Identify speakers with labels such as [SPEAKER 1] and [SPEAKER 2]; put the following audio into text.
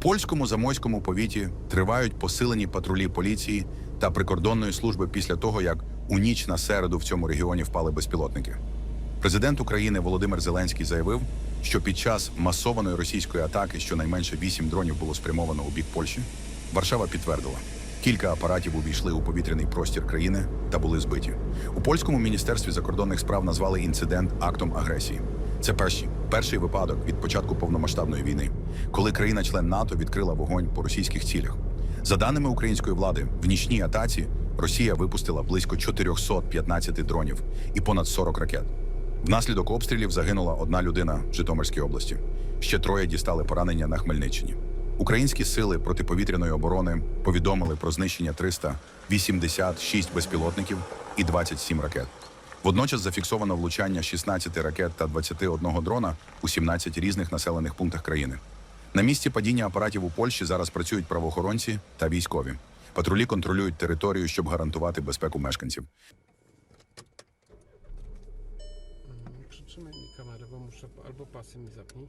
[SPEAKER 1] польському замойському повіті тривають посилені патрулі поліції та прикордонної служби після того, як у ніч на середу в цьому регіоні впали безпілотники. Президент України Володимир Зеленський заявив, що під час масованої російської атаки щонайменше вісім дронів було спрямовано у бік Польщі. Варшава підтвердила, кілька апаратів увійшли у повітряний простір країни та були збиті. У польському міністерстві закордонних справ назвали інцидент актом агресії. Це перший, перший випадок від початку повномасштабної війни, коли країна-член НАТО відкрила вогонь по російських цілях. За даними української влади, в нічній атаці Росія випустила близько 415 дронів і понад 40 ракет. Внаслідок обстрілів загинула одна людина в Житомирській області. Ще троє дістали поранення на Хмельниччині. Українські сили протиповітряної оборони повідомили про знищення 386 безпілотників і 27 ракет. Водночас зафіксовано влучання 16 ракет та 21 дрона у 17 різних населених пунктах країни. На місці падіння апаратів у Польщі зараз працюють правоохоронці та військові. Патрулі контролюють територію, щоб гарантувати безпеку мешканців.
[SPEAKER 2] Przytrzymaj mi kamerę, bo muszę, albo pasy mi zapnij.